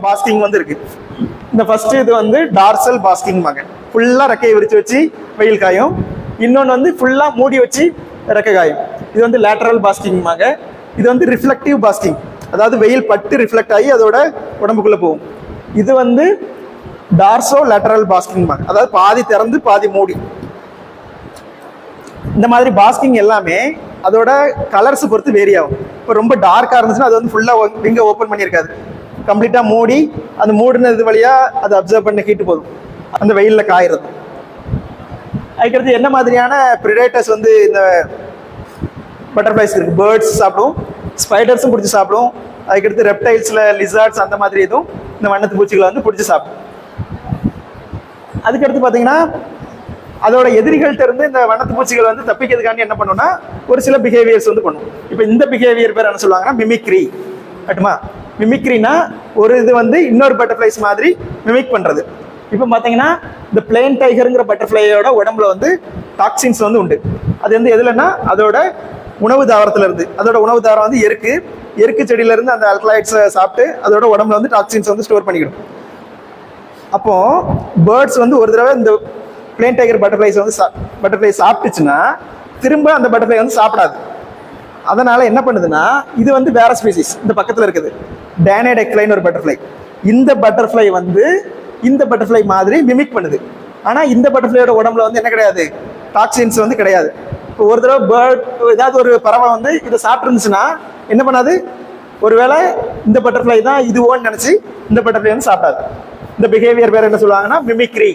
Basking வந்து இருக்கு இந்த ஃபர்ஸ்ட் இது வந்து டார்சல் பாஸ்கிங் மகன் ஃபுல்லா ரெக்கையை விரிச்சு வச்சு வெயில் காயும். இன்னொன்று வந்து ஃபுல்லா மூடி வச்சு ரெக்கை காயும். இது வந்து லேட்டரல் பாஸ்கிங் மக இது வந்து ரிஃப்ளெக்டிவ் பாஸ்கிங் அதாவது வெயில் பட்டு ரிஃப்ளெக்ட் ஆகி அதோட உடம்புக்குள்ள போகும். இது வந்து டார்சோ லேட்டரல் பாஸ்கிங் மக அதாவது பாதி திறந்து பாதி மூடி. இந்த மாதிரி பாஸ்கிங் எல்லாமே அதோட கலர்ஸ் பொறுத்து வேரி ஆகும். இப்போ ரொம்ப டார்க்காக இருந்துச்சுன்னா அது வந்து ஃபுல்லாக விங்க ஓப்பன் பண்ணியிருக்காது. கம்ப்ளீட்டாக மூடி அந்த மூடினது வழியாக அதை அப்சர்வ் பண்ண ஹீட்டு போதும். அந்த வெயிலில் காயிறது. அதுக்கடுத்து என்ன மாதிரியான ப்ரிடேட்டர்ஸ் வந்து இந்த பட்டர்ஃப்ளைஸ் இருக்குது பேர்ட்ஸ் சாப்பிடும் ஸ்பைடர்ஸும் பிடிச்சி சாப்பிடும். அதுக்கடுத்து ரெப்டைல்ஸில் லிசார்ட்ஸ் அந்த மாதிரி இதுவும் இந்த வண்ணத்து பூச்சிகளை வந்து பிடிச்சி சாப்பிடும். அதுக்கடுத்து பார்த்தீங்கன்னா அதோட எதிரிகள்கிட்ட இருந்து இந்த வண்ணத்து பூச்சிகள் வந்து தப்பிக்கிறதுக்காண்டி என்ன பண்ணுன்னா ஒரு சில பிஹேவியர்ஸ் வந்து பண்ணும். இப்போ இந்த பிஹேவியர் பேர் என்ன சொல்லுவாங்கன்னா மிமிக்ரி கட்டுமா? மிமிக்ரினா ஒரு இது வந்து இன்னொரு பட்டர்ஃப்ளைஸ் மாதிரி மிமிக் பண்ணுறது இப்போ பார்த்தீங்கன்னா இந்த பிளேன் டைகருங்கிற பட்டர்ஃப்ளையோட உடம்புல வந்து டாக்ஸின்ஸ் வந்து உண்டு. அது வந்து எதுலன்னா அதோட உணவு தாவரத்துல இருந்து அதோட உணவு தாவரம் வந்து எருக்கு. எருக்கு செடியில இருந்து அந்த அல்கலாய்ட்ஸை சாப்பிட்டு அதோட உடம்புல வந்து டாக்ஸின்ஸ் வந்து ஸ்டோர் பண்ணிக்கிடும். அப்போ பேர்ட்ஸ் வந்து ஒரு தடவை இந்த பிளேன் டைகர் பட்டர்ஃப்ளைஸ் வந்து பட்டர்ஃப்ளை சாப்பிட்டுச்சுன்னா திரும்ப அந்த பட்டர்ஃப்ளை வந்து சாப்பிடாது. அதனால் என்ன பண்ணுதுன்னா இது வந்து வேற ஸ்பீசிஸ் இந்த பக்கத்தில் இருக்குது. டேனேடெக்லைன்னு எக்லைன் ஒரு பட்டர்ஃப்ளை இந்த பட்டர்ஃப்ளை வந்து இந்த பட்டர்ஃப்ளை மாதிரி மிமிக் பண்ணுது. ஆனால் இந்த பட்டர்ஃப்ளையோட உடம்புல வந்து என்ன கிடையாது? டாக்ஸின்ஸ் வந்து கிடையாது. இப்போ ஒரு தடவை பேர்ட் ஏதாவது ஒரு பறவை வந்து இதை சாப்பிட்ருந்துச்சுன்னா என்ன பண்ணாது? ஒருவேளை இந்த பட்டர்ஃப்ளை தான் இதுவோன்னு நினச்சி இந்த பட்டர்ஃப்ளை வந்து சாப்பிடாது. இந்த பிஹேவியர் பேர் என்ன சொல்லுவாங்கன்னா மிமிக்ரி